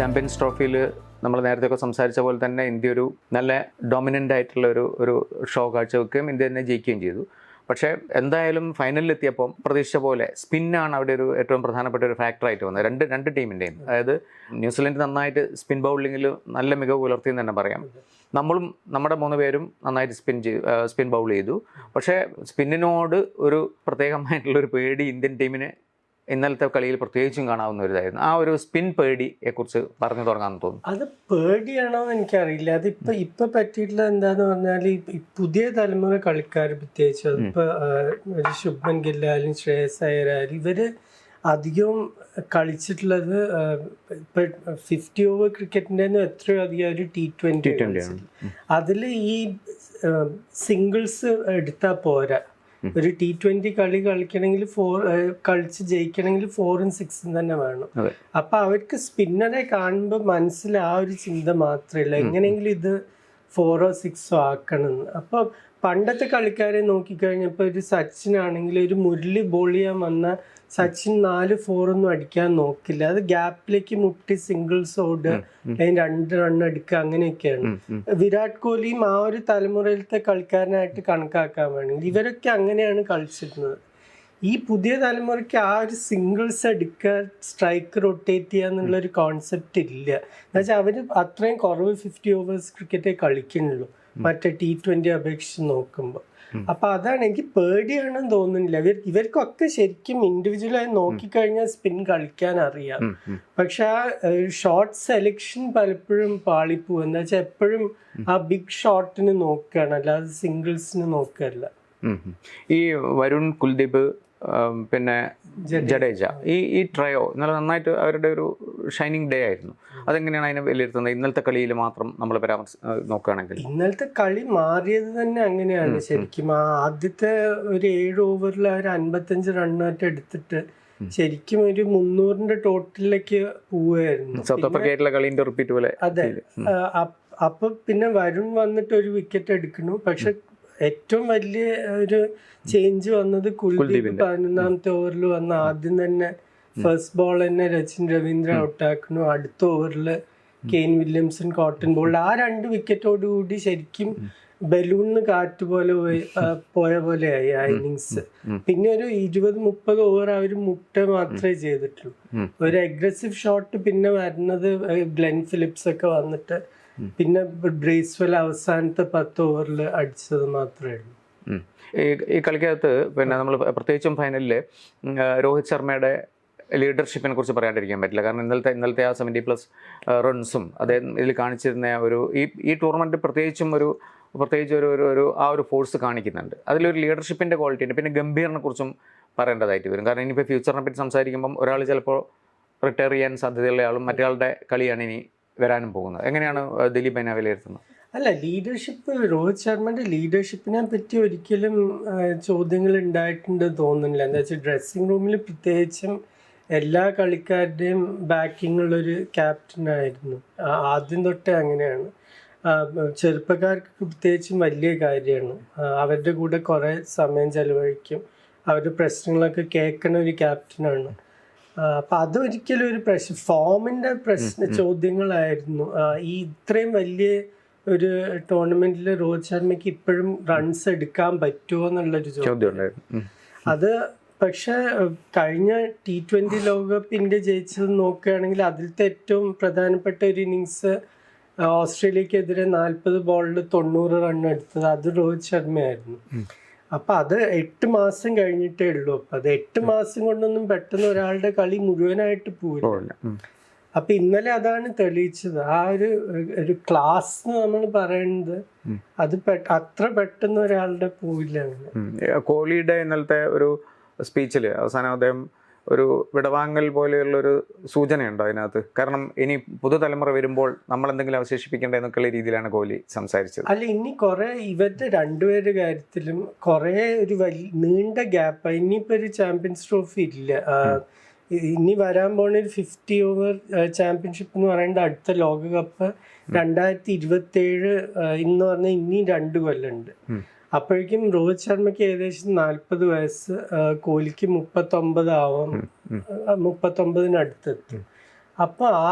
Champions ട്രോഫിയിൽ നമ്മൾ നേരത്തെ ഒക്കെ സംസാരിച്ച പോലെ തന്നെ ഇന്ത്യ ഒരു നല്ല ഡൊമിനന്റ് ആയിട്ടുള്ള ഒരു ഒരു ഷോ കാഴ്ചവെക്കുകയും ഇന്ത്യ തന്നെ ജയിക്കുകയും ചെയ്തു. പക്ഷേ എന്തായാലും ഫൈനലിൽ എത്തിയപ്പോൾ പ്രതീക്ഷിച്ച പോലെ സ്പിന്നാണ് അവിടെ ഒരു ഏറ്റവും പ്രധാനപ്പെട്ട ഒരു ഫാക്ടറായിട്ട് വന്നത്. രണ്ട് രണ്ട് ടീമിന്റെയും. അതായത് ന്യൂസിലൻഡ് നന്നായിട്ട് സ്പിൻ ബൗളിങ്ങിൽ നല്ല മികവ് പുലർത്തി എന്ന് തന്നെ പറയാം. നമ്മളും നമ്മുടെ മൂന്ന് പേരും നന്നായിട്ട് സ്പിൻ ചെയ്തു സ്പിൻ ബൗൾ ചെയ്തു. പക്ഷേ സ്പിന്നിനോട് ഒരു പ്രത്യേകമായിട്ടുള്ളൊരു പേടി ഇന്ത്യൻ ടീമിന് ഇന്നലത്തെ കളിയിൽ പ്രത്യേകിച്ചും കാണാവുന്ന ഒരു ഇതായിരുന്നു ആ ഒരു സ്പിൻ പേടിയെ കുറിച്ച് പറഞ്ഞു തുടങ്ങാമെന്ന് തോന്നുന്നു. അത് പേടിയാണോ എന്ന് എനിക്കറിയില്ല. അതിപ്പോ ഇപ്പൊ പറ്റിയിട്ടുള്ള എന്താന്ന് പറഞ്ഞാൽ ഈ പുതിയ തലമുറ കളിക്കാർ പ്രത്യേകിച്ച് അതിപ്പോ ശുഭൻ ഗില്ലായാലും ശ്രേയസ് അയ്യരായാലും ഇവർ അധികവും കളിച്ചിട്ടുള്ളത് ഇപ്പൊ ഫിഫ്റ്റി ഓവർ ക്രിക്കറ്റിന്റെ എത്രയോ അധികം ഒരു ടി ട്വന്റി T20 ആണ്. അതിൽ ഈ സിംഗിൾസ് എടുത്താൽ പോരാ. ഒരു ടി ട്വന്റി കളി കളിക്കണമെങ്കിൽ ഫോർ കളിച്ച് ജയിക്കണമെങ്കിൽ ഫോറും സിക്സും തന്നെ വേണം. അപ്പൊ അവർക്ക് സ്പിന്നറെ കാണുമ്പോൾ മനസ്സിൽ ആ ഒരു ചിന്ത മാത്രമേ ഉള്ളൂ. എങ്ങനെയെങ്കിലും ഇത് ഫോറോ സിക്സോ ആക്കണം. അപ്പൊ പണ്ടത്തെ കളിക്കാരെ നോക്കിക്കഴിഞ്ഞപ്പോൾ ഒരു സച്ചിൻ ആണെങ്കിൽ ഒരു മുരളി ബോൾ ചെയ്യാൻ വന്ന സച്ചിൻ നാല് ഫോറൊന്നും അടിക്കാൻ നോക്കില്ല. അത് ഗ്യാപ്പിലേക്ക് മുട്ടി സിംഗിൾസ് ഓട് അല്ലെങ്കിൽ രണ്ട് റൺ അടിക്കുക അങ്ങനെയൊക്കെയാണ്. വിരാട് കോഹ്ലിയും ആ ഒരു തലമുറയിലത്തെ കളിക്കാരനായിട്ട് കണക്കാക്കാൻ വേണമെങ്കിൽ ഇവരൊക്കെ അങ്ങനെയാണ് കളിച്ചിരുന്നത്. ഈ പുതിയ തലമുറയ്ക്ക് ആ ഒരു സിംഗിൾസ് എടുക്കുക സ്ട്രൈക്ക് റൊട്ടേറ്റ് ചെയ്യുക എന്നുള്ള ഒരു കോൺസെപ്റ്റ് ഇല്ല. എന്നുവെച്ചാൽ അവർ അത്രയും കുറവ് ഫിഫ്റ്റി ഓവേഴ്സ് ക്രിക്കറ്റേ കളിക്കുന്നുള്ളൂ. മറ്റേ ടി ട്വന്റി അപേക്ഷിച്ച് നോക്കുമ്പോൾ അപ്പൊ അതാണ് എനിക്ക് പേടിയാണെന്ന് തോന്നുന്നില്ല. ഇവർ ഇവർക്കൊക്കെ ശരിക്കും ഇൻഡിവിജ്വലായി നോക്കിക്കഴിഞ്ഞാൽ സ്പിൻ കളിക്കാൻ അറിയാം. പക്ഷെ ആ ഷോർട്ട് സെലക്ഷൻ പലപ്പോഴും പാളിപ്പോ എന്താ വെച്ചാൽ എപ്പോഴും ആ ബിഗ് ഷോട്ടിന് നോക്കുകയാണ്. അല്ലാതെ സിംഗിൾസിന് നോക്കുകയല്ല. ഈ വരുൺ കുൽദീപ് പിന്നെ ജഡേജ. ഈ ഈ ട്രയോ ഇന്നലെ നന്നായിട്ട് അവരുടെ ഒരു ഷൈനിങ് ഡേ ആയിരുന്നു. അതെങ്ങനെയാണ് അതിനെ വിലയിരുത്തുന്നത്? ഇന്നലത്തെ കളിയിൽ മാത്രം നമ്മൾ പരാമർശ നോക്കുകയാണെങ്കിൽ. ഇന്നലത്തെ കളി മാറിയത് തന്നെ അങ്ങനെയാണ്. ശരിക്കും ആദ്യത്തെ ഒരു ഏഴ് ഓവറിൽ ഒരു അൻപത്തഞ്ച് റണ്ണായിട്ട് എടുത്തിട്ട് ശരിക്കും ഒരു മുന്നൂറിന്റെ ടോട്ടലിലേക്ക് പോവുകയായിരുന്നു. സൗത്ത് റിപ്പീറ്റ് പോലെ അതെ. അപ്പൊ പിന്നെ വരുൺ വന്നിട്ട് ഒരു വിക്കറ്റ് എടുക്കുന്നു. പക്ഷെ ഏറ്റവും വലിയ ഒരു ചേഞ്ച് വന്നത് കുൽദീപ്. പതിനൊന്നാമത്തെ ഓവറിൽ വന്ന ആദ്യം തന്നെ ഫസ്റ്റ് ബോൾ തന്നെ രച്ചിൻ രവീന്ദ്ര ഔട്ടാക്കുന്നു അടുത്ത ഓവറിൽ കെയിൻ വില്യംസൺ കോട്ടൺ ബോൾ ആ രണ്ട് വിക്കറ്റോട് കൂടി ശരിക്കും ബലൂണിന് കാറ്റ് പോലെ പോയി- പോലെയായി ആ ഇന്നിങ്സ് പിന്നെ ഒരു ഇരുപത് മുപ്പത് ഓവർ അവർ മുട്ട മാത്രമേ ചെയ്തിട്ടുള്ളൂ. ഒരു അഗ്രസീവ് ഷോട്ട് പിന്നെ വരുന്നത് ഗ്ലെൻ ഫിലിപ്സ് ഒക്കെ വന്നിട്ട് പിന്നെ ബ്രേസ്വെൽ അവസാനത്തെ പത്ത് ഓവറിൽ അടിച്ചത് മാത്രമേ ഉള്ളൂ. ഈ ഈ കളിക്കകത്ത് പിന്നെ നമ്മൾ പ്രത്യേകിച്ചും ഫൈനലിൽ രോഹിത് ശർമ്മയുടെ ലീഡർഷിപ്പിനെ കുറിച്ച് പറയാണ്ടിരിക്കാൻ പറ്റില്ല. കാരണം ഇന്നലത്തെ ഇന്നലത്തെ ആ സെവന്റി പ്ലസ് റൺസും അദ്ദേഹം ഇതിൽ കാണിച്ചിരുന്ന ഒരു ഈ ഈ ടൂർണമെന്റ് പ്രത്യേകിച്ചും ഒരു പ്രത്യേകിച്ച് ഒരു ഒരു ഒരു ആ ഒരു ഫോഴ്സ് കാണിക്കുന്നുണ്ട്. അതിലൊരു ലീഡർഷിപ്പിന്റെ ക്വാളിറ്റി ഉണ്ട്. പിന്നെ ഗംഭീറിനെ കുറിച്ചും പറയേണ്ടതായിട്ട് വരും. കാരണം ഇനിയിപ്പോൾ ഫ്യൂച്ചറിനെ പറ്റി സംസാരിക്കുമ്പം ഒരാൾ ചിലപ്പോൾ റിട്ടയർ ചെയ്യാൻ സാധ്യതയുള്ള ആളും മറ്റൊരാളുടെ കളിയാണ് ഇനി വരാനും പോകുന്നത്. എങ്ങനെയാണ് ദിലീപ് അതിനെ വിലയിരുത്തുന്നത്? അല്ല ലീഡർഷിപ്പ് രോഹിത് ശർമ്മയുടെ ലീഡർഷിപ്പിനെ പറ്റി ഒരിക്കലും ചോദ്യങ്ങൾ ഉണ്ടായിട്ടുണ്ട് തോന്നുന്നില്ല. എന്താ വെച്ചാൽ ഡ്രസ്സിംഗ് റൂമിൽ പ്രത്യേകിച്ചും എല്ലാ കളിക്കാരുടെയും ബാക്കിങ്ങുള്ളൊരു ആ, ആദ്യം തൊട്ടേ അങ്ങനെയാണ്. ചെറുപ്പക്കാർക്ക് പ്രത്യേകിച്ചും വലിയ കാര്യമാണ്. അവരുടെ കൂടെ കുറേ സമയം ചെലവഴിക്കും. അവരുടെ പ്രശ്നങ്ങളൊക്കെ കേൾക്കണ ഒരു ക്യാപ്റ്റനാണ് അപ്പൊ അതൊരിക്കലും ഒരു പ്രശ്നം ഫോമിന്റെ പ്രശ്ന ചോദ്യങ്ങളായിരുന്നു. ഈ ഇത്രയും വലിയ ഒരു ടൂർണമെന്റിൽ രോഹിത് ശർമ്മയ്ക്ക് ഇപ്പോഴും റൺസ് എടുക്കാൻ പറ്റുമോ എന്നുള്ളൊരു ചോദ്യം. അത് പക്ഷെ കഴിഞ്ഞ ടി ട്വന്റി ലോകകപ്പ് ഇന്ത്യ ജയിച്ചത് നോക്കുകയാണെങ്കിൽ അതിലത്തെ ഏറ്റവും പ്രധാനപ്പെട്ട ഒരു ഇന്നിങ്സ് ഓസ്ട്രേലിയക്കെതിരെ നാൽപ്പത് ബോളിൽ തൊണ്ണൂറ് റൺ എടുത്തത് അത് രോഹിത് ശർമ്മയായിരുന്നു. അപ്പൊ അത് എട്ട് മാസം കഴിഞ്ഞിട്ടേ ഉള്ളൂ. അപ്പൊ അത് എട്ട് മാസം കൊണ്ടൊന്നും പെട്ടെന്ന് ഒരാളുടെ കളി മുഴുവനായിട്ട് പോവില്ല. അപ്പൊ ഇന്നലെ അതാണ് തെളിയിച്ചത്. ആ ഒരു ഒരു ക്ലാസ് നമ്മൾ പറയുന്നത് അത് അത്ര പെട്ടെന്ന് ഒരാളുടെ അങ്ങനെ. ഉം. കോഹ്ലിയുടെ ഇന്നലത്തെ ഒരു സ്പീച്ചിൽ അവസാനം അദ്ദേഹം ഒരു വിടവാങ്ങൽ പോലെയുള്ളൊരു സൂചനയുണ്ടോ അതിനകത്ത്? കാരണം ഇനി പുതുതലമുറ വരുമ്പോൾ നമ്മൾ എന്തെങ്കിലും അവശേഷിപ്പിക്കേണ്ട എന്നൊക്കെയുള്ള രീതിയിലാണ് കോഹ്ലി സംസാരിച്ചത്. അല്ല ഇനി കുറെ ഇവരുടെ രണ്ടുപേരുടെ കാര്യത്തിലും കുറെ ഒരു വലിയ നീണ്ട ഗ്യാപ്പ്. ഇനിയിപ്പോ ഒരു ചാമ്പ്യൻസ് ട്രോഫി ഇല്ല. ഇനി വരാൻ പോണ ഒരു ഫിഫ്റ്റി ഓവർ ചാമ്പ്യൻഷിപ്പ് എന്ന് പറയുന്നത് അടുത്ത ലോകകപ്പ് രണ്ടായിരത്തി ഇരുപത്തി ഏഴ് ഇന്ന് പറഞ്ഞാൽ ഇനി രണ്ട് കൊല്ലമുണ്ട് ഉം. അപ്പോഴേക്കും രോഹിത് ശർമ്മയ്ക്ക് ഏകദേശം നാൽപ്പത് വയസ്സ് കോഹ്ലിക്ക് മുപ്പത്തൊമ്പത് ആവാം. മുപ്പത്തൊമ്പതിനടുത്തെത്തും അപ്പൊ ആ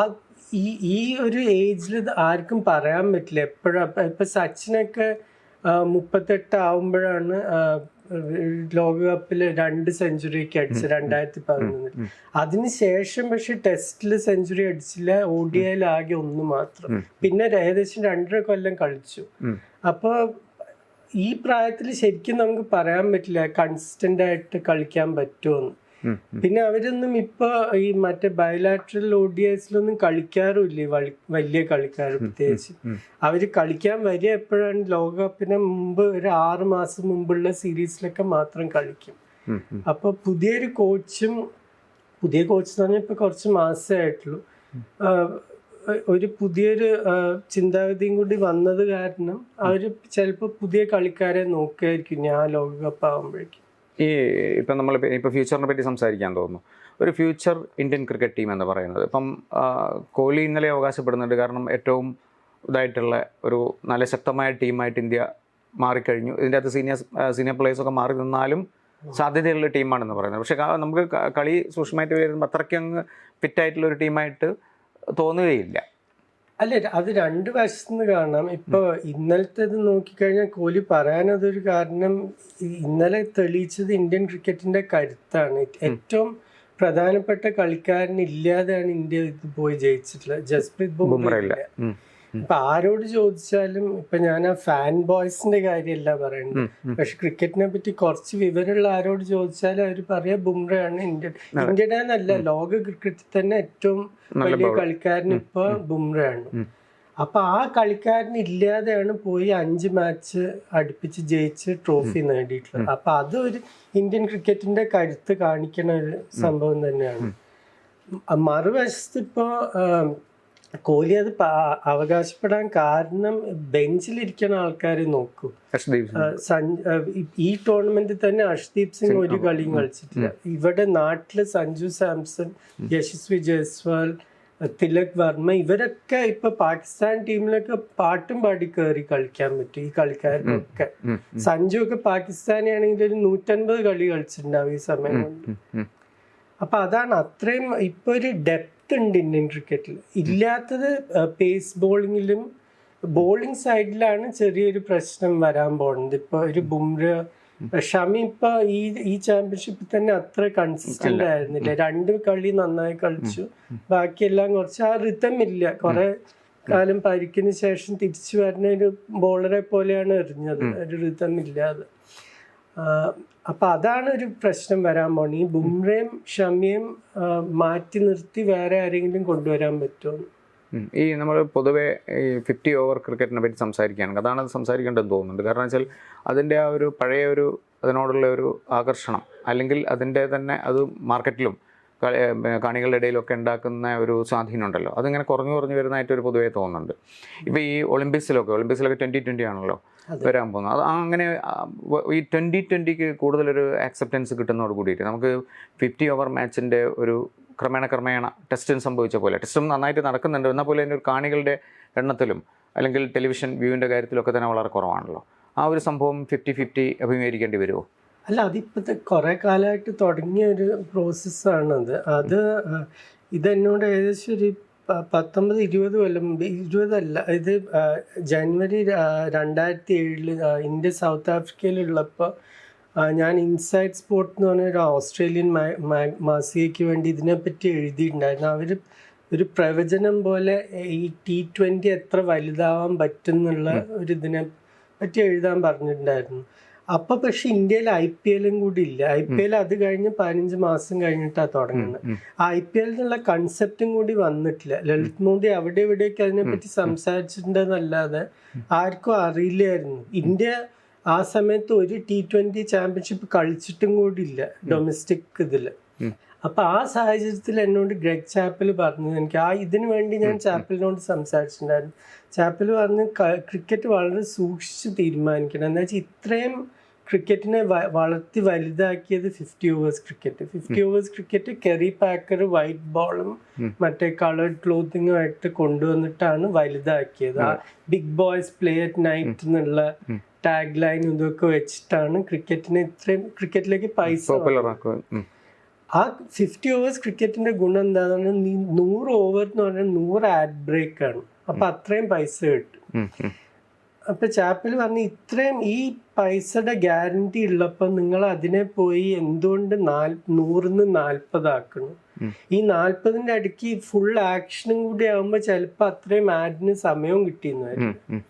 ഈ ഈ ഒരു ഏജിൽ ആർക്കും പറയാൻ പറ്റില്ല. എപ്പോഴാ ഇപ്പൊ സച്ചിനൊക്കെ മുപ്പത്തെട്ട് ആവുമ്പോഴാണ് ലോകകപ്പിൽ ലോകകപ്പിൽ രണ്ട് സെഞ്ചുറി ഒക്കെ അടിച്ചത് രണ്ടായിരത്തി പതിനൊന്നിൽ അതിനുശേഷം പക്ഷെ ടെസ്റ്റിൽ സെഞ്ചുറി അടിച്ചില്ല ഒ ഡി ഐയിൽ ആകെ ഒന്ന് മാത്രം. പിന്നെ ഏകദേശം രണ്ടര കൊല്ലം കളിച്ചു. അപ്പൊ അപ്പോൾ ഈ പ്രായത്തിൽ ശരിക്കും നമുക്ക് പറയാൻ പറ്റില്ല. കൺസിസ്റ്റന്റ് ആയിട്ട് കളിക്കാൻ പറ്റുമെന്ന്. പിന്നെ അവരൊന്നും ഇപ്പൊ ഈ മറ്റേ ബയോലാട്രൽ ഓഡിയൻസിലൊന്നും കളിക്കാറുമില്ല. വലിയ കളിക്കാർ പ്രത്യേകിച്ച്. അവർ കളിക്കാൻ വരിക എപ്പോഴാണ് ലോകകപ്പിന് മുമ്പ് ഒരു ആറ് മാസം മുമ്പുള്ള സീരീസിലൊക്കെ മാത്രം കളിക്കും. അപ്പൊ പുതിയൊരു കോച്ചും പുതിയ കോച്ച് തന്നെ പറഞ്ഞാൽ ഇപ്പൊ കുറച്ച് മാസമേ ആയിട്ടുള്ളൂ. ഒരു പുതിയൊരു ചിന്താഗതിയും കൂടി വന്നത് കാരണം അവർ ചിലപ്പോൾ പുതിയ കളിക്കാരെ നോക്കുകയായിരിക്കും ഞാൻ ലോകകപ്പ് ആകുമ്പോഴേക്കും ഈ ഇപ്പം നമ്മൾ ഇപ്പോൾ ഫ്യൂച്ചറിനെ പറ്റി സംസാരിക്കാൻ തോന്നുന്നു. ഒരു ഫ്യൂച്ചർ ഇന്ത്യൻ ക്രിക്കറ്റ് ടീം എന്ന് പറയുന്നത്. ഇപ്പം കോഹ്ലി ഇന്നലെ അവകാശപ്പെടുന്നുണ്ട്. കാരണം ഏറ്റവും ഇതായിട്ടുള്ള ഒരു നല്ല ശക്തമായ ടീമായിട്ട് ഇന്ത്യ മാറിക്കഴിഞ്ഞു. ഇതിന്റെ അകത്ത് സീനിയർ സീനിയർ പ്ലേയേഴ്സൊക്കെ മാറി നിന്നാലും സാധ്യതയുള്ള ടീമാണെന്ന് പറയുന്നത്. പക്ഷേ നമുക്ക് കളി സൂക്ഷ്മമായിട്ട് വരുമ്പോൾ അത്രയ്ക്ക് അങ്ങ് ഫിറ്റായിട്ടുള്ള ഒരു ടീമായിട്ട് തോന്നുകയില്ല. അല്ല അത് രണ്ട് വശത്തുനിന്ന് കാണാം. ഇപ്പൊ ഇന്നലത്തെ നോക്കിക്കഴിഞ്ഞാൽ കോഹ്ലി പറയാനതൊരു കാരണം ഇന്നലെ തെളിയിച്ചത് ഇന്ത്യൻ ക്രിക്കറ്റിന്റെ കരുത്താണ്. ഏറ്റവും പ്രധാനപ്പെട്ട കളിക്കാരൻ ഇല്ലാതെയാണ് ഇന്ത്യ ഇത് പോയി ജയിച്ചിട്ടുള്ളത്. ജസ്പ്രീത് ബുംറ ഇല്ല ഇപ്പൊ ആരോട് ചോദിച്ചാലും ഇപ്പൊ ഞാൻ ആ ഫാൻ ബോയ്സിന്റെ കാര്യമല്ല പറയുന്നത്. പക്ഷെ ക്രിക്കറ്റിനെ പറ്റി കുറച്ച് വിവരമുള്ള ആരോട് ചോദിച്ചാലും അവർ പറയാ ബുംറയാണ് ഇന്ത്യ ഇന്ത്യയുടെ അല്ല ലോക ക്രിക്കറ്റിൽ തന്നെ ഏറ്റവും വലിയ കളിക്കാരൻ ഇപ്പൊ ബുംറയാണ്. അപ്പൊ ആ കളിക്കാരൻ ഇല്ലാതെയാണ് പോയി അഞ്ച് മാച്ച് അടുപ്പിച്ച് ജയിച്ച് ട്രോഫി നേടിയിട്ടുള്ളത്. അപ്പൊ അത് ഒരു ഇന്ത്യൻ ക്രിക്കറ്റിന്റെ കരുത്ത് കാണിക്കണ ഒരു സംഭവം തന്നെയാണ്. മറുവശത്ത് ഇപ്പോ കോഹ്ലി അത് അവകാശപ്പെടാൻ കാരണം ബെഞ്ചിലിരിക്കുന്ന ആൾക്കാരെ നോക്കൂ. ഈ- ടൂർണമെന്റിൽ തന്നെ അഷ്ദീപ് സിംഗ് ഒരു കളിയും കളിച്ചിട്ടില്ല. ഇവിടെ നാട്ടിൽ സഞ്ജു സാംസൺ യശസ്വി ജയ്സ്വാൾ തിലക് വർമ്മ ഇവരൊക്കെ ഇപ്പൊ പാകിസ്ഥാൻ ടീമിലൊക്കെ പാട്ടും പാടി കയറി കളിക്കാൻ പറ്റും ഈ കളിക്കാർക്കൊക്കെ ഉം, സഞ്ജു ഒക്കെ പാകിസ്ഥാനി ആണെങ്കിൽ ഒരു നൂറ്റൻപത് കളി കളിച്ചിട്ടുണ്ടാവും ഈ സമയം കൊണ്ട്. അപ്പൊ അതാണ് അത്രയും ഇപ്പൊ ഒരു ഡെപ്ത് ഉണ്ട് ഇന്ത്യൻ ക്രിക്കറ്റിൽ. ഇല്ലാത്തത് പേസ് ബോളിങ്ങിലും ബോളിംഗ് സൈഡിലാണ് ചെറിയൊരു പ്രശ്നം വരാൻ പോകുന്നത്. ഇപ്പൊ ഒരു ബുംറ ഷമി ഇപ്പൊ ഈ ഈ ചാമ്പ്യൻഷിപ്പിൽ തന്നെ അത്ര കൺസിസ്റ്റന്റ് ആയിരുന്നില്ല. രണ്ട് കളി നന്നായി കളിച്ചു. ബാക്കിയെല്ലാം കുറച്ച് ആ റിതം ഇല്ല. കുറെ കാലം പരിക്കിന് ശേഷം തിരിച്ചു വരുന്ന ഒരു ബോളറെ പോലെയാണ് എറിഞ്ഞത്. ഒരു റിതം ഇല്ലാതെ. അപ്പൊ അതാണ് ഒരു പ്രശ്നം വരാൻ പോണ. ഈ ബുംറയും ഷമിയും മാറ്റി നിർത്തി വേറെ ആരെങ്കിലും കൊണ്ടുവരാൻ പറ്റുമോ ഈ നമ്മൾ പൊതുവെ ഈ ഫിഫ്റ്റി ഓവർ ക്രിക്കറ്റിനെ പറ്റി സംസാരിക്കുകയാണെങ്കിൽ അതാണ് അത് സംസാരിക്കേണ്ടതെന്ന് തോന്നുന്നുണ്ട്. കാരണം വെച്ചാൽ അതിന്റെ ആ ഒരു പഴയ ഒരു അതിനോടുള്ള ഒരു ആകർഷണം അല്ലെങ്കിൽ അതിന്റെ തന്നെ അത് മാർക്കറ്റിലും കാണികളുടെ ഇടയിലൊക്കെ ഉണ്ടാക്കുന്ന ഒരു സ്വാധീനം ഉണ്ടല്ലോ അതിങ്ങനെ കുറഞ്ഞു കുറഞ്ഞു വരുന്നതായിട്ട് ഒരു പൊതുവേ തോന്നുന്നുണ്ട്. ഇപ്പോൾ ഈ ഒളിമ്പിക്സിലൊക്കെ ഒളിമ്പിക്സിലൊക്കെ ട്വന്റി ട്വന്റി ആണല്ലോ വരാൻ പോകുന്നത്. അത് അങ്ങനെ ഈ ട്വന്റി ട്വന്റിക്ക് കൂടുതലൊരു ആക്സെപ്റ്റൻസ് കിട്ടുന്നതോട് കൂടിയിട്ട് നമുക്ക് ഫിഫ്റ്റി ഓവർ മാച്ചിന്റെ ഒരു ക്രമേണ ക്രമേണ ടെസ്റ്റും സംഭവിച്ച പോലെ ടെസ്റ്റും നന്നായിട്ട് നടക്കുന്നുണ്ട്. എന്നാൽ പോലെ ഒരു കാണികളുടെ എണ്ണത്തിലും അല്ലെങ്കിൽ ടെലിവിഷൻ വ്യൂവിന്റെ കാര്യത്തിലൊക്കെ തന്നെ വളരെ കുറവാണല്ലോ. ആ ഒരു സംഭവം ഫിഫ്റ്റി ഫിഫ്റ്റി അഭിമുഖീകരിക്കേണ്ടി വരുമോ? അല്ല അതിപ്പോഴത്തെ കുറെ കാലമായിട്ട് തുടങ്ങിയ ഒരു പ്രോസസ്സാണത്. അത് ഇതെന്നോട് ഏകദേശം ഒരു പത്തൊമ്പത് ഇരുപത് കൊല്ലം ഇരുപതല്ല ഇത് ജനുവരി രണ്ടായിരത്തി ഏഴിൽ ഇന്ത്യ സൗത്ത് ആഫ്രിക്കയിലുള്ളപ്പോൾ ഞാൻ ഇൻസൈഡ് സ്പോർട്ട് എന്ന് പറഞ്ഞ ഒരു ഓസ്ട്രേലിയൻ മാസികയ്ക്ക് വേണ്ടി ഇതിനെപ്പറ്റി എഴുതിയിട്ടുണ്ടായിരുന്നു. അവർ ഒരു പ്രവചനം പോലെ ഈ ടി ട്വന്റി എത്ര വലുതാവാൻ പറ്റുന്നുള്ള ഒരു ഇതിനെ പറ്റി എഴുതാൻ പറഞ്ഞിട്ടുണ്ടായിരുന്നു. അപ്പൊ പക്ഷെ ഇന്ത്യയിൽ ഐ പി എല്ലും കൂടി ഇല്ല. ഐ പി എൽ അത് കഴിഞ്ഞ് പതിനഞ്ച് മാസം കഴിഞ്ഞിട്ടാണ് തുടങ്ങുന്നത്. ഐ പി എൽ എന്നുള്ള കൺസെപ്റ്റും കൂടി വന്നിട്ടില്ല. ലളിത് മോദി അവിടെ ഇവിടെയൊക്കെ അതിനെപ്പറ്റി സംസാരിച്ചിട്ടുണ്ടെന്നല്ലാതെ ആർക്കും അറിയില്ലായിരുന്നു. ഇന്ത്യ ആ സമയത്ത് ഒരു ടി ട്വന്റി ചാമ്പ്യൻഷിപ്പ് കളിച്ചിട്ടും കൂടി ഇല്ല ഡൊമസ്റ്റിക് ഇതിൽ. അപ്പൊ ആ സാഹചര്യത്തിൽ എന്നോട് ഗ്രഗ് ചാപ്പൽ പറഞ്ഞത് എനിക്ക് ആ ഇതിനു വേണ്ടി ഞാൻ ചാപ്പലിനോട് സംസാരിച്ചിട്ടുണ്ടായിരുന്നു. ചാപ്പൽ പറഞ്ഞ് ക്രിക്കറ്റ് വളരെ സൂക്ഷിച്ച് തീരുമാനിക്കണം. എന്താ വെച്ചാൽ ഇത്രയും ക്രിക്കറ്റിനെ വളർത്തി വലുതാക്കിയത് fifty overs cricket fifty overs cricket Kerry Packer white ബോളും മറ്റേ കളേർഡ് ക്ലോത്തിങ്ങും ആയിട്ട് കൊണ്ടുവന്നിട്ടാണ് വലുതാക്കിയത്. ആ big boys play at night എന്നുള്ള. ടാഗ് ലൈൻ ഇതൊക്കെ വെച്ചിട്ടാണ് ക്രിക്കറ്റിനെ ഇത്രയും ക്രിക്കറ്റിലേക്ക് പൈസ ആ ഫിഫ്റ്റി ഓവേഴ്സ് ക്രിക്കറ്റിന്റെ ഗുണം എന്താണെന്ന് പറഞ്ഞാൽ നൂറ് ഓവർ എന്ന് പറഞ്ഞാൽ നൂറ് ആഡ് ബ്രേക്ക് ആണ്. അപ്പൊ അത്രയും പൈസ കിട്ടും. അപ്പൊ ചാപ്പൽ പറഞ്ഞു ഇത്രയും ഈ പൈസയുടെ ഗ്യാരണ്ടി ഉള്ളപ്പോൾ നിങ്ങൾ അതിനെ പോയി എന്തുകൊണ്ട് നാല് നൂറിന്ന് നാൽപ്പതാക്കണം. ഈ നാൽപ്പതിന്റെ അടുക്ക് ഫുൾ ആക്ഷനും കൂടി ആകുമ്പോൾ ചിലപ്പോൾ അത്രയും ആഡിന് സമയവും കിട്ടിയെന്ന് വരും ഉം, ഉം.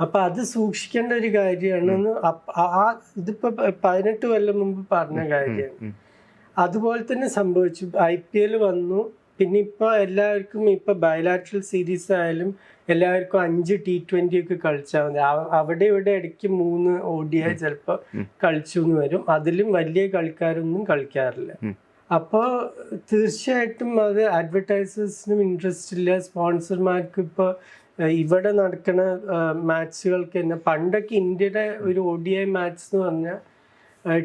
അപ്പൊ അത് സൂക്ഷിക്കേണ്ട ഒരു കാര്യമാണ്. ആ ഇതിപ്പോ പതിനെട്ട് കൊല്ലം മുമ്പ് പറഞ്ഞ കാര്യമാണ്. അതുപോലെ തന്നെ സംഭവിച്ചു. ഐ പി എൽ വന്നു. പിന്നെ ഇപ്പോൾ എല്ലാവർക്കും ഇപ്പൊ ബയലാട്രൽ സീരീസ് ആയാലും എല്ലാവർക്കും അഞ്ച് ടി ട്വന്റി ഒക്കെ കളിച്ചാൽ മതി. അവിടെ ഇവിടെ ഇടയ്ക്ക് മൂന്ന് ഡി ചിലപ്പോൾ കളിച്ചു എന്ന് വരും. അതിലും വലിയ കളിക്കാരൊന്നും കളിക്കാറില്ല. അപ്പോൾ തീർച്ചയായിട്ടും അത് അഡ്വർടൈസേഴ്സിനും ഇൻട്രസ്റ്റ് ഇല്ല. സ്പോൺസർമാർക്ക് ഇപ്പോൾ ഇവിടെ നടക്കുന്ന മാച്ചുകൾക്ക് തന്നെ പണ്ടൊക്കെ ഇന്ത്യയുടെ ഒരു ഒ ഡി ഐ മാച്ച് എന്ന് പറഞ്ഞാൽ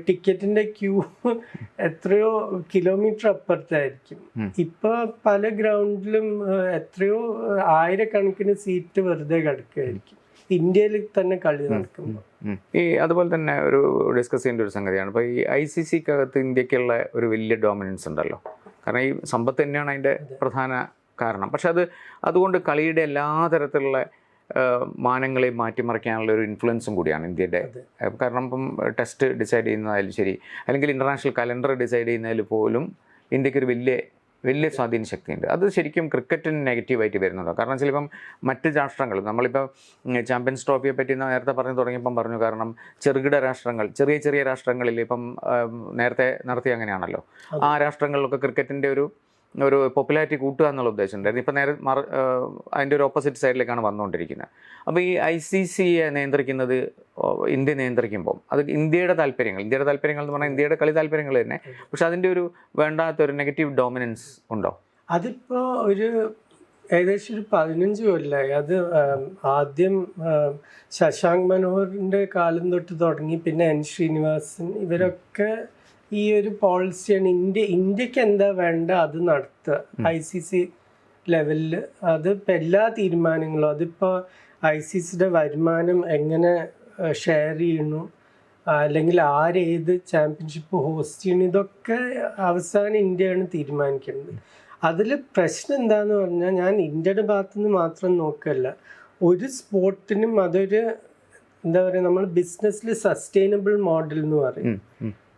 ടിക്കറ്റിന്റെ ക്യൂ എത്രയോ കിലോമീറ്റർ അപ്പുറത്തായിരിക്കും. ഇപ്പൊ പല ഗ്രൗണ്ടിലും എത്രയോ ആയിരക്കണക്കിന് സീറ്റ് വെറുതെ കിടക്കുകയായിരിക്കും ഇന്ത്യയിൽ തന്നെ കളി നടക്കുമ്പോൾ ഈ അതുപോലെ തന്നെ ഒരു ഡിസ്കസ് ചെയ്യേണ്ട ഒരു സംഗതിയാണ്. ഇപ്പോൾ ഈ ഐ സി സിക്കകത്ത് ഇന്ത്യക്കുള്ള ഒരു വലിയ ഡോമിനൻസ് ഉണ്ടല്ലോ. കാരണം ഈ സമ്പത്ത് തന്നെയാണ് അതിന്റെ പ്രധാന കാരണം. പക്ഷെ അത് അതുകൊണ്ട് കളിയുടെ എല്ലാ തരത്തിലുള്ള ആ, മാനങ്ങളെയും മാറ്റിമറിക്കാനുള്ള ഒരു ഇൻഫ്ലുവൻസും കൂടിയാണ് ഇന്ത്യയുടെ. കാരണം ഇപ്പം ടെസ്റ്റ് ഡിസൈഡ് ചെയ്യുന്നതായാലും ശരി അല്ലെങ്കിൽ ഇന്റർനാഷണൽ കലണ്ടർ ഡിസൈഡ് ചെയ്യുന്നതിൽ പോലും ഇന്ത്യയ്ക്ക് ഒരു വലിയ വലിയ സ്വാധീന ശക്തിയുണ്ട്. അത് ശരിക്കും ക്രിക്കറ്റിന് നെഗറ്റീവായിട്ട് വരുന്നുണ്ടോ. കാരണം വെച്ചാൽ ഇപ്പം മറ്റ് രാഷ്ട്രങ്ങൾ നമ്മളിപ്പോൾ ചാമ്പ്യൻസ് ട്രോഫിയെ പറ്റി നേരത്തെ പറഞ്ഞു തുടങ്ങിയപ്പം പറഞ്ഞു കാരണം ചെറുകിട രാഷ്ട്രങ്ങൾ ചെറിയ ചെറിയ രാഷ്ട്രങ്ങളിൽ ഇപ്പം നേരത്തെ നടത്തിയ അങ്ങനെയാണല്ലോ. ആ രാഷ്ട്രങ്ങളിലൊക്കെ ക്രിക്കറ്റിന്റെ ഒരു ഒരു പോപ്പുലാരിറ്റി കൂട്ടുക എന്നുള്ള ഉദ്ദേശം ഉണ്ടായിരുന്നു. ഇപ്പം നേരെ മറ അതിന്റെ ഒരു ഓപ്പോസിറ്റ് സൈഡിലേക്കാണ് വന്നുകൊണ്ടിരിക്കുന്നത്. അപ്പോൾ ഈ ഐ സി സിയെ നിയന്ത്രിക്കുന്നത് ഇന്ത്യ നിയന്ത്രിക്കുമ്പോൾ അത് ഇന്ത്യയുടെ താല്പര്യങ്ങൾ ഇന്ത്യയുടെ താല്പര്യങ്ങൾ എന്ന് പറഞ്ഞാൽ ഇന്ത്യയുടെ കളി താല്പര്യങ്ങൾ തന്നെ. പക്ഷെ അതിന്റെ ഒരു വേണ്ടാത്ത ഒരു നെഗറ്റീവ് ഡോമിനൻസ് ഉണ്ടോ? അതിപ്പോൾ ഒരു ഏകദേശം ഒരു പതിനഞ്ച് കൊല്ലമായി അത് ആദ്യം ശശാങ്ക് മനോഹറിന്റെ കാലം തൊട്ട് തുടങ്ങി. പിന്നെ എൻ ശ്രീനിവാസൻ ഇവരൊക്കെ ഈ ഒരു പോളിസിയാണ് ഇന്ത്യ ഇന്ത്യയ്ക്ക് എന്താ വേണ്ട അത് നടത്തുക. ഐ സി സി ലെവലിൽ അത് ഇപ്പം എല്ലാ തീരുമാനങ്ങളും അതിപ്പോൾ ഐ സി സിയുടെ വരുമാനം എങ്ങനെ ഷെയർ ചെയ്യണു അല്ലെങ്കിൽ ആരേത് ചാമ്പ്യൻഷിപ്പ് ഹോസ്റ്റ് ചെയ്യണം ഇതൊക്കെ അവസാനം ഇന്ത്യയാണ് തീരുമാനിക്കുന്നത് അതിൽ പ്രശ്നം എന്താന്ന് പറഞ്ഞാൽ ഞാൻ ഇന്ത്യയുടെ ഭാഗത്തു നിന്ന് മാത്രം നോക്കല്ല ഒരു സ്പോർട്ടിനും അതൊരു എന്താ പറയുക നമ്മൾ ബിസിനസ്സിൽ സസ്റ്റൈനബിൾ മോഡൽ എന്ന് പറയും.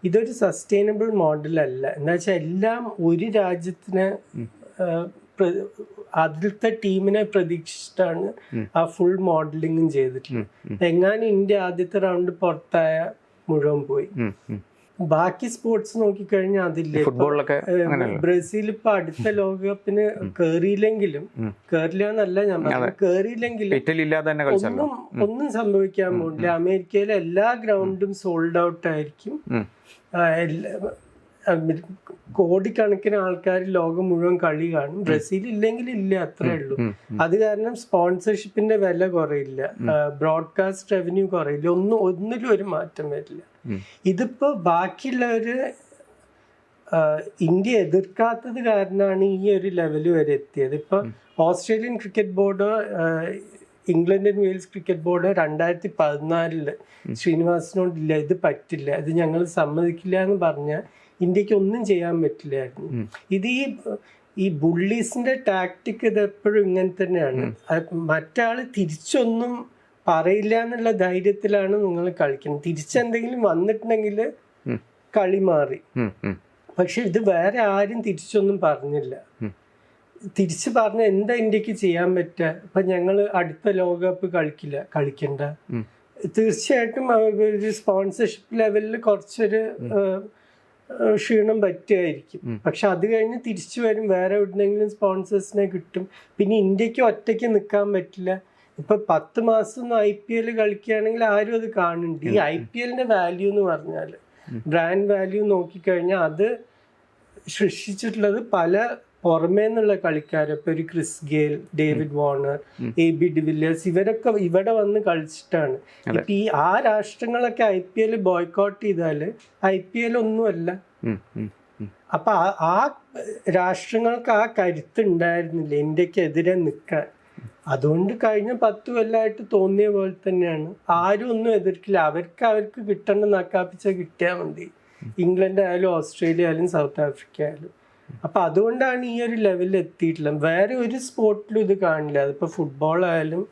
ഇതൊരു സസ്റ്റൈനബിൾ മോഡൽ അല്ല. എന്താ വെച്ചാൽ എല്ലാം ഒരു രാജ്യത്തിന് അതിലത്തെ ടീമിനെ പ്രതീക്ഷിച്ചിട്ടാണ് ആ ഫുൾ മോഡലിംഗും ചെയ്തിട്ടുള്ളത്. എങ്ങാനും ഇന്ത്യ ആദ്യത്തെ റൗണ്ട് പുറത്തായ മുഴുവൻ പോയി. ബാക്കി സ്പോർട്സ് നോക്കിക്കഴിഞ്ഞാൽ അതില്ലേ? ഫുട്ബോളിലൊക്കെ ബ്രസീൽ ഇപ്പൊ അടുത്ത ലോകകപ്പിന് കേറിയില്ലെങ്കിലും. കേറില്ല എന്നല്ല ഞാൻ പറഞ്ഞത്. കേറിയില്ലെങ്കിലും ഒന്നും ഒന്നും സംഭവിക്കാൻ പോകില്ല അമേരിക്കയിലെ എല്ലാ ഗ്രൗണ്ടും സോൾഡ് ഔട്ട് ആയിരിക്കും. കോടിക്കണക്കിന് ആൾക്കാർ ലോകം മുഴുവൻ കളി കാണും. ബ്രസീൽ ഇല്ലെങ്കിൽ ഇല്ല അത്രേ ഉള്ളൂ. അത് കാരണം സ്പോൺസർഷിപ്പിന്റെ വില കുറയില്ല. Broadcast revenue കുറയില്ല. ഒന്നും ഒന്നിലും ഒരു മാറ്റം വരില്ല. ഇതിപ്പോ ബാക്കിയുള്ളവര് ഇന്ത്യ എതിർക്കാത്തത് കാരണമാണ് ഈ ഒരു ലെവൽ വരെ എത്തിയത്. ഇപ്പൊ Australian cricket board England and Wales cricket board രണ്ടായിരത്തി പതിനാലിൽ ശ്രീനിവാസിനോടില്ല ഇത് പറ്റില്ല ഇത് ഞങ്ങൾ സമ്മതിക്കില്ല എന്ന് പറഞ്ഞാൽ ഇന്ത്യയ്ക്ക് ഒന്നും ചെയ്യാൻ പറ്റില്ലായിരുന്നു. ഇത് ഈ ഈ ബുള്ളീസിന്റെ ടാക്ടിക് ഇത് എപ്പോഴും ഇങ്ങനെ തന്നെയാണ്. മറ്റാൾ തിരിച്ചൊന്നും പറയില്ല എന്നുള്ള ധൈര്യത്തിലാണ് നിങ്ങൾ കളിക്കുന്നത്. തിരിച്ചെന്തെങ്കിലും വന്നിട്ടുണ്ടെങ്കിൽ കളി മാറി. പക്ഷെ ഇത് വേറെ ആരും തിരിച്ചൊന്നും പറഞ്ഞില്ല. തിരിച്ചു പറഞ്ഞ എന്താ ഇന്ത്യയ്ക്ക് ചെയ്യാൻ പറ്റുക? ഇപ്പൊ ഞങ്ങൾ അടുത്ത ലോകകപ്പ് കളിക്കില്ല കളിക്കണ്ട. തീർച്ചയായിട്ടും ഒരു സ്പോൺസർഷിപ്പ് ലെവലിൽ കുറച്ചൊരു ക്ഷീണം പറ്റുമായിരിക്കും. പക്ഷെ അത് കഴിഞ്ഞ് തിരിച്ചു വരും. വേറെ എവിടെന്നെങ്കിലും സ്പോൺസേഴ്സിനെ കിട്ടും. പിന്നെ ഇന്ത്യയ്ക്ക് ഒറ്റയ്ക്ക് നിൽക്കാൻ പറ്റില്ല. ഇപ്പൊ പത്ത് മാസം ഐ പി എൽ കളിക്കുകയാണെങ്കിൽ ആരും അത് കാണുന്നുണ്ട് ഈ ഐ പി എല്ലിന്റെ വാല്യൂ എന്ന് പറഞ്ഞാൽ ബ്രാൻഡ് വാല്യൂ നോക്കിക്കഴിഞ്ഞാൽ അത് സൃഷ്ടിച്ചിട്ടുള്ളത് പല പുറമേ നിന്നുള്ള കളിക്കാർ ഇപ്പൊ ഒരു Chris Gayle David Warner A B de Villiers ഇവരൊക്കെ ഇവിടെ വന്ന് കളിച്ചിട്ടാണ്. ഇപ്പൊ ഈ ആ രാഷ്ട്രങ്ങളൊക്കെ ഐ പി എൽ ബോയ്ക്കോട്ട് ചെയ്താൽ ഐ പി എൽ ഒന്നുമല്ല. അപ്പൊ ആ- ആ രാഷ്ട്രങ്ങൾക്ക് ആ കരുത്ത് ഉണ്ടായിരുന്നില്ല. ഇന്ത്യക്കെതിരെ നിൽക്കാൻ അതുകൊണ്ട് കഴിഞ്ഞ പത്ത് കൊല്ലമായിട്ട് തോന്നിയ പോലെ തന്നെയാണ്. ആരും ഒന്നും എതിർക്കില്ല. അവർക്ക് അവർക്ക് കിട്ടേണ്ട നക്കാപ്പിച്ച കിട്ടിയാൽ മതി. ഇംഗ്ലണ്ട് ആയാലും ഓസ്ട്രേലിയ ആയാലും സൗത്ത് ആഫ്രിക്ക ആയാലും. അപ്പൊ അതുകൊണ്ടാണ് ഈ ഒരു ലെവലിൽ എത്തിയിട്ടുള്ളത് വേറെ ഒരു സ്പോർട്ടിലും ഇത് കാണില്ല. അതിപ്പോ ഫുട്ബോൾ ആയാലും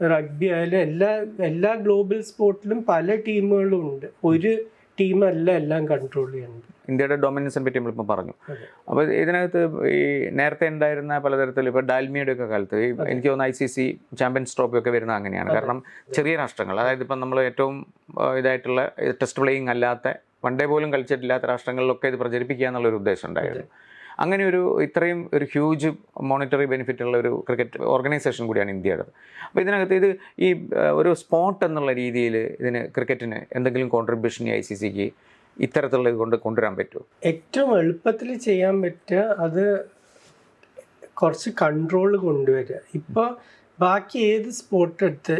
റഗ്ബി ആയാലും എല്ലാ എല്ലാ ഗ്ലോബൽ സ്പോർട്ടിലും പല ടീമുകളും ഉണ്ട്. ഒരു ടീമല്ല എല്ലാം കൺട്രോൾ ചെയ്യുന്നത് ഇന്ത്യയുടെ ഡൊമിനൻസിനെ പറ്റി നമ്മളിപ്പോൾ പറഞ്ഞു. അപ്പോൾ ഇതിനകത്ത് ഈ നേരത്തെ ഉണ്ടായിരുന്ന പലതരത്തിൽ ഇപ്പോൾ ഡാൽമിയുടെ ഒക്കെ കാലത്ത് ഈ എനിക്ക് തോന്നുന്നു I C C champions trophy ഒക്കെ വരുന്നത് അങ്ങനെയാണ്. കാരണം ചെറിയ രാഷ്ട്രങ്ങൾ. അതായത് ഇപ്പം നമ്മൾ ഏറ്റവും ഇതായിട്ടുള്ള ടെസ്റ്റ് പ്ലേയിങ് അല്ലാത്ത വണ്ടേ പോലും കളിച്ചിട്ടില്ലാത്ത രാഷ്ട്രങ്ങളിലൊക്കെ ഇത് പ്രചരിപ്പിക്കുക എന്നുള്ളൊരു ഉദ്ദേശം ഉണ്ടായിരുന്നു. അങ്ങനെ ഒരു ഇത്രയും ഒരു ഹ്യൂജ് മോണിറ്ററി ബെനിഫിറ്റ് ഉള്ള ഒരു ക്രിക്കറ്റ് ഓർഗനൈസേഷൻ കൂടിയാണ് ഇന്ത്യയുടെ അപ്പോൾ ഇതിനകത്ത് ഇത് ഈ ഒരു സ്പോട്ട് എന്നുള്ള രീതിയിൽ ഇതിന് ക്രിക്കറ്റിന് എന്തെങ്കിലും കോൺട്രിബ്യൂഷൻ ഐ സി സിക്ക് ഇത്തരത്തിലുള്ള ഇത് കൊണ്ട് കൊണ്ടുവരാൻ പറ്റുമോ? ഏറ്റവും എളുപ്പത്തിൽ ചെയ്യാൻ പറ്റുക അത് കുറച്ച് കൺട്രോൾ കൊണ്ടുവരിക. ഇപ്പോൾ ബാക്കി ഏത് സ്പോർട്ട് എടുത്ത്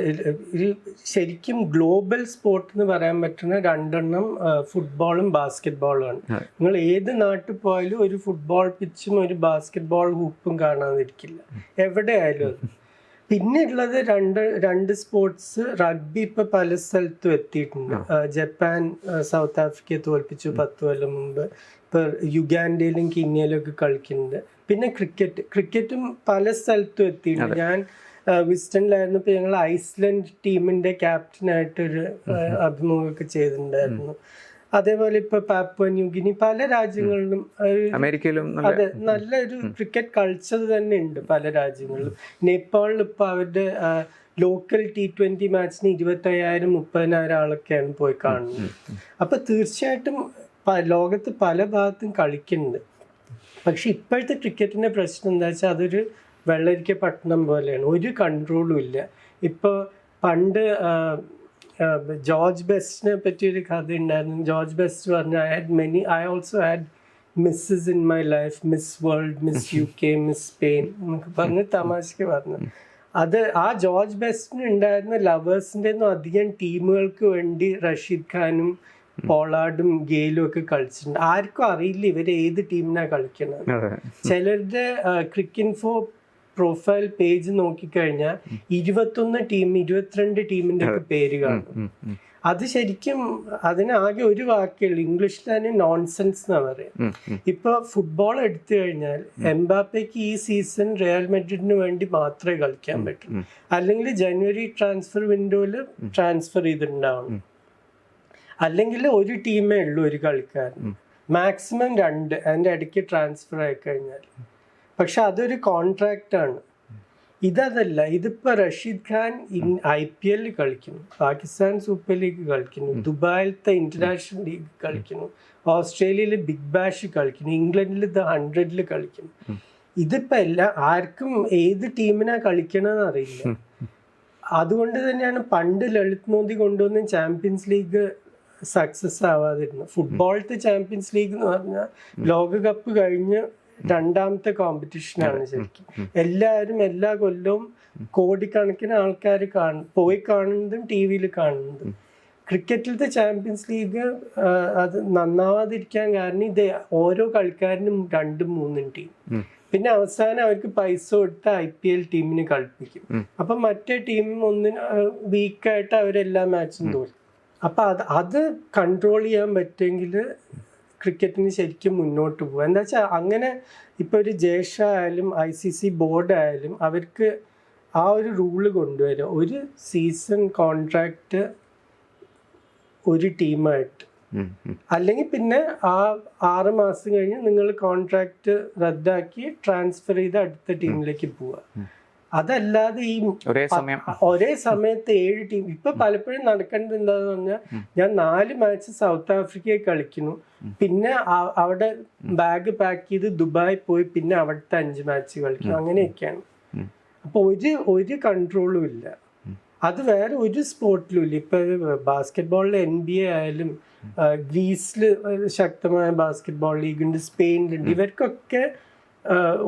ഒരു ശരിക്കും ഗ്ലോബൽ സ്പോർട്ട് എന്ന് പറയാൻ പറ്റുന്ന രണ്ടെണ്ണം ഫുട്ബോളും ബാസ്കറ്റ് ബോളുമാണ് ആണ്. നിങ്ങൾ ഏത് നാട്ടിൽ പോയാലും ഒരു ഫുട്ബോൾ പിച്ചും ഒരു ബാസ്കറ്റ് ബോൾ ഹൂപ്പും കാണാതിരിക്കില്ല. എവിടെ ആയാലും അത്. പിന്നെ ഉള്ളത് രണ്ട് രണ്ട് സ്പോർട്സ് റഗ്ബി ഇപ്പൊ പല സ്ഥലത്തും എത്തിയിട്ടുണ്ട്. ജപ്പാൻ സൗത്ത് ആഫ്രിക്കയെ തോൽപ്പിച്ചു പത്ത് കൊല്ലം മുമ്പ്. ഇപ്പൊ യുഗാൻഡയിലും കീന്യയിലും ഒക്കെ കളിക്കുന്നുണ്ട്. പിന്നെ ക്രിക്കറ്റ് ക്രിക്കറ്റും പല സ്ഥലത്തും എത്തിയിട്ടുണ്ട്. ഞാൻ വിസ്റ്റണിലായിരുന്നപ്പോൾ ഞങ്ങൾ ഐസ്ലൻഡ് ടീമിന്റെ ക്യാപ്റ്റനായിട്ടൊരു ഒരു അഭിമുഖമൊക്കെ ചെയ്തിട്ടുണ്ടായിരുന്നു. അതേപോലെ ഇപ്പൊ പാപ്പ ന്യൂഗിനി പല രാജ്യങ്ങളിലും അമേരിക്കയിലും അതെ നല്ലൊരു ക്രിക്കറ്റ് കൾച്ചർ തന്നെ ഉണ്ട് പല രാജ്യങ്ങളിലും. നേപ്പാളിൽ ഇപ്പൊ അവരുടെ ലോക്കൽ ടി ട്വന്റി മാച്ചിന് ഇരുപത്തി അയ്യായിരം മുപ്പതിനായിരം ആളൊക്കെയാണ് പോയി കാണുന്നത്. അപ്പൊ തീർച്ചയായിട്ടും ലോകത്ത് പല ഭാഗത്തും കളിക്കുന്നുണ്ട്. പക്ഷെ ഇപ്പോഴത്തെ ക്രിക്കറ്റിന്റെ പ്രശ്നം എന്താ വെച്ചാൽ അതൊരു വെള്ളരിക്ക പട്ടണം പോലെയാണ്. ഒരു കൺട്രോളും ഇല്ല. ഇപ്പോൾ പണ്ട് ജോർജ് ബെസ്റ്റിനെ പറ്റി ഒരു കഥ ഉണ്ടായിരുന്നു. ജോർജ് ബെസ്റ്റ് പറഞ്ഞു I had many I also had misses in my life Miss World Miss U K Miss Spain എന്നൊക്കെ പറഞ്ഞ് തമാശക്ക് പറഞ്ഞു. അത് ആ ജോർജ് ബെസ്റ്റിന് ഉണ്ടായിരുന്ന ലവേഴ്സിന്റെ ഒന്നും അധികം ടീമുകൾക്ക് വേണ്ടി റഷീദ് ഖാനും പോളാർഡും ഗെയിലും ഒക്കെ കളിച്ചിട്ടുണ്ട്. ആർക്കും അറിയില്ല ഇവർ ഏത് ടീമിനാണ് കളിക്കുന്നത് ചിലരുടെ ക്രിക്കറ്റ് ക്രിക്കിൻഫോ പ്രൊഫൈൽ പേജ് നോക്കിക്കഴിഞ്ഞാൽ ഇരുപത്തൊന്ന് ടീം ഇരുപത്തിരണ്ട് ടീമിന്റെ ഒക്കെ പേര് കാണും. അത് ശരിക്കും അതിനാകെ ഒരു വാക്കുള്ളു ഇംഗ്ലീഷിൽ തന്നെ നോൺസെൻസ് എന്നാ പറയുക. ഇപ്പൊ ഫുട്ബോൾ എടുത്തു കഴിഞ്ഞാൽ എംബാപ്പയ്ക്ക് ഈ സീസൺ റയൽ മെഡ്രിഡിന് വേണ്ടി മാത്രമേ കളിക്കാൻ പറ്റൂ. അല്ലെങ്കിൽ ജനുവരി ട്രാൻസ്ഫർ വിൻഡോയിൽ ട്രാൻസ്ഫർ ചെയ്തിട്ടുണ്ടാവണം അല്ലെങ്കിൽ ഒരു ടീമേ ഉള്ളൂ ഒരു കളിക്കാരൻ. മാക്സിമം രണ്ട് അതിന്റെ ഇടയ്ക്ക് ട്രാൻസ്ഫർ ആയി കഴിഞ്ഞാൽ പക്ഷെ അതൊരു കോൺട്രാക്റ്റ് ആണ്. ഇതല്ല ഇതിപ്പോ റഷീദ് ഖാൻ ഐ പി എല്ലിൽ കളിക്കുന്നു പാകിസ്ഥാൻ സൂപ്പർ ലീഗ് കളിക്കുന്നു ദുബായിലത്തെ ഇന്റർനാഷണൽ ലീഗ് കളിക്കുന്നു ഓസ്ട്രേലിയയിൽ ബിഗ് ബാഷ് കളിക്കുന്നു ഇംഗ്ലണ്ടിൽ ദ ഹൺഡ്രഡിൽ കളിക്കുന്നു. ഇതിപ്പോ എല്ലാം ആർക്കും ഏത് ടീമിനാ കളിക്കണമെന്ന് അറിയില്ല. അതുകൊണ്ട് തന്നെയാണ് പണ്ട് ലളിത് മോദി കൊണ്ടുവന്ന ചാമ്പ്യൻസ് ലീഗ് സക്സസ് ആവാതിരുന്നത്. ഫുട്ബോളത്തെ ചാമ്പ്യൻസ് ലീഗ് എന്ന് പറഞ്ഞാൽ ലോകകപ്പ് കഴിഞ്ഞ് രണ്ടാമത്തെ കോമ്പറ്റീഷനാണ് ശരിക്കും. എല്ലാവരും എല്ലാ കൊല്ലവും കോടിക്കണക്കിന് ആൾക്കാർ കാണും. പോയി കാണുന്നതും ടി വിയിൽ കാണുന്നതും. ക്രിക്കറ്റിലത്തെ ചാമ്പ്യൻസ് ലീഗ് അത് നന്നാവാതിരിക്കാൻ കാരണം ഇത് ഓരോ കളിക്കാരനും രണ്ടും മൂന്നും ടീം പിന്നെ അവസാനം അവർക്ക് പൈസ കൊടുത്ത് ഐ പി എൽ ടീമിന് കളിപ്പിക്കും. അപ്പൊ മറ്റേ ടീം ഒന്നിന് വീക്കായിട്ട് അവരെല്ലാ മാച്ചും തോൽക്കും. അപ്പൊ അത് അത് കൺട്രോൾ ചെയ്യാൻ പറ്റുമെങ്കിൽ ക്രിക്കറ്റിന് ശരിക്കും മുന്നോട്ട് പോകുക എന്താ വെച്ചാൽ അങ്ങനെ ഇപ്പൊ ഒരു ജേഷ ആയാലും ഐ സി സി ബോർഡ് ആയാലും അവർക്ക് ആ ഒരു റൂൾ കൊണ്ടുവരും. ഒരു സീസൺ കോൺട്രാക്റ്റ് ഒരു ടീമായിട്ട്. അല്ലെങ്കിൽ പിന്നെ ആ ആറ് മാസം കഴിഞ്ഞ് നിങ്ങൾ കോൺട്രാക്ട് റദ്ദാക്കി ട്രാൻസ്ഫർ ചെയ്ത് അടുത്ത ടീമിലേക്ക് പോവുക. അതല്ലാതെ ഈ ഒരേ സമയം. ഒരേ സമയത്ത് ഏഴ് ടീം ഇപ്പൊ പലപ്പോഴും നടക്കേണ്ടത് എന്താന്ന് പറഞ്ഞാൽ ഞാൻ നാല് മാച്ച് സൗത്ത് ആഫ്രിക്കയിൽ കളിക്കുന്നു. പിന്നെ അവിടെ ബാഗ് പാക്ക് ചെയ്ത് ദുബായ് പോയി പിന്നെ അവിടുത്തെ അഞ്ച് മാച്ച് കളിക്കും. അങ്ങനെയൊക്കെയാണ്. അപ്പൊ ഒരു ഒരു കൺട്രോളും ഇല്ല. അത് വേറെ ഒരു സ്പോർട്ടിലും ഇല്ല. ഇപ്പൊ ബാസ്കറ്റ് ബോളിൽ എൻ ബി എ ആയാലും ഗ്രീസിൽ ശക്തമായ ബാസ്കറ്റ് ബോൾ ലീഗ് ഉണ്ട് സ്പെയിനിലുണ്ട്. ഇവർക്കൊക്കെ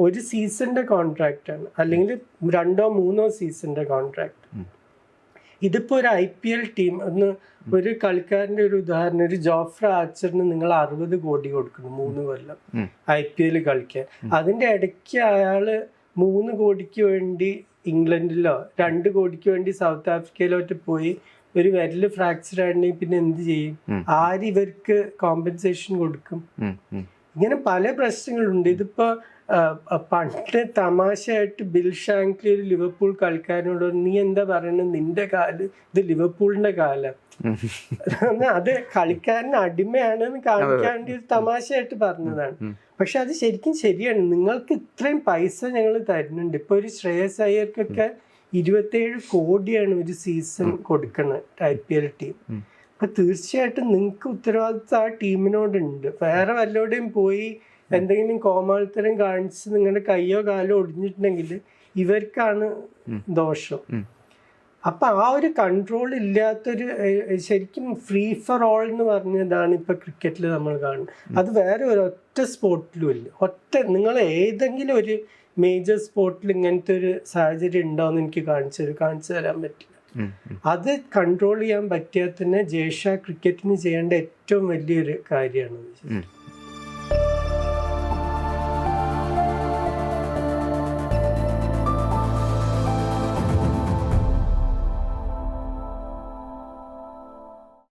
ഒരു സീസണിന്റെ കോൺട്രാക്റ്റ് ആണ്. അല്ലെങ്കിൽ രണ്ടോ മൂന്നോ സീസണിന്റെ കോൺട്രാക്ട് ഇതിപ്പോ ഒരു ഐ പി എൽ ടീം ഒന്ന് ഒരു കളിക്കാരന്റെ ഒരു ഉദാഹരണം ഒരു ജോഫ്ര ആച്ചറിന് നിങ്ങൾ അറുപത് കോടി കൊടുക്കുന്നു മൂന്ന് കൊല്ലം. ഐ പി എൽ കളിക്കാൻ. അതിന്റെ ഇടയ്ക്ക് അയാൾ മൂന്ന് കോടിക്ക് വേണ്ടി ഇംഗ്ലണ്ടിലോ രണ്ട് കോടിക്ക് വേണ്ടി സൗത്ത് ആഫ്രിക്കയിലോ ഒറ്റ പോയി ഒരു വിരൽ ഫ്രാക്ചർ ആയിരുന്നെങ്കിൽ പിന്നെ എന്ത് ചെയ്യും? ആര് ഇവർക്ക് കോമ്പൻസേഷൻ കൊടുക്കും. ഇങ്ങനെ പല പ്രശ്നങ്ങളുണ്ട്. ഇതിപ്പോ പണ്ട് തമാശയായിട്ട് ബിൽ ഷാങ്ക്ലി ഒരു ലിവർപൂൾ കളിക്കാരനോട് നീ എന്താ പറയണത് നിന്റെ കാൽ ഇത് ലിവർപൂളിന്റെ കാലം. അത് കളിക്കാരൻ അടിമയാണെന്ന് കാണിക്കാൻ വേണ്ടി ഒരു തമാശയായിട്ട് പറഞ്ഞതാണ്. പക്ഷെ അത് ശരിക്കും ശരിയാണ്. നിങ്ങൾക്ക് ഇത്രയും പൈസ ഞങ്ങൾ തരുന്നുണ്ട്. ഇപ്പൊ ഒരു ശ്രേയസ് അയ്യർക്കൊക്കെ ഇരുപത്തേഴ് കോടിയാണ് ഒരു സീസൺ കൊടുക്കുന്നത് ഐ പി എൽ ടീം. അപ്പൊ തീർച്ചയായിട്ടും നിങ്ങൾക്ക് ഉത്തരവാദിത്വം ആ ടീമിനോടുണ്ട്. വേറെ വല്ലവരുടെയും പോയി എന്തെങ്കിലും കോമാളിത്തരം കാണിച്ച് നിങ്ങളുടെ കയ്യോ കാലോ ഒടിഞ്ഞിട്ടുണ്ടെങ്കിൽ ഇവർക്കാണ് ദോഷം. അപ്പൊ ആ ഒരു കൺട്രോൾ ഇല്ലാത്തൊരു ശരിക്കും ഫ്രീ ഫോർ ഓൾ എന്ന് പറഞ്ഞതാണ് ഇപ്പൊ ക്രിക്കറ്റിൽ നമ്മൾ കാണുന്നത്. അത് വേറെ ഒരു ഒറ്റ സ്പോർട്ടിലും ഇല്ല. ഒറ്റ നിങ്ങൾ ഏതെങ്കിലും ഒരു മേജർ സ്പോർട്ടിൽ ഇങ്ങനത്തെ ഒരു സാഹചര്യം ഉണ്ടോയെന്ന് എനിക്ക് കാണിച്ചു കാണിച്ചു തരാൻ ഉം. അത് കൺട്രോൾ ചെയ്യാൻ പറ്റിയാൽ തന്നെ ജേഷ ക്രിക്കറ്റിന് ചെയ്യേണ്ട ഏറ്റവും വലിയൊരു കാര്യമാണ്.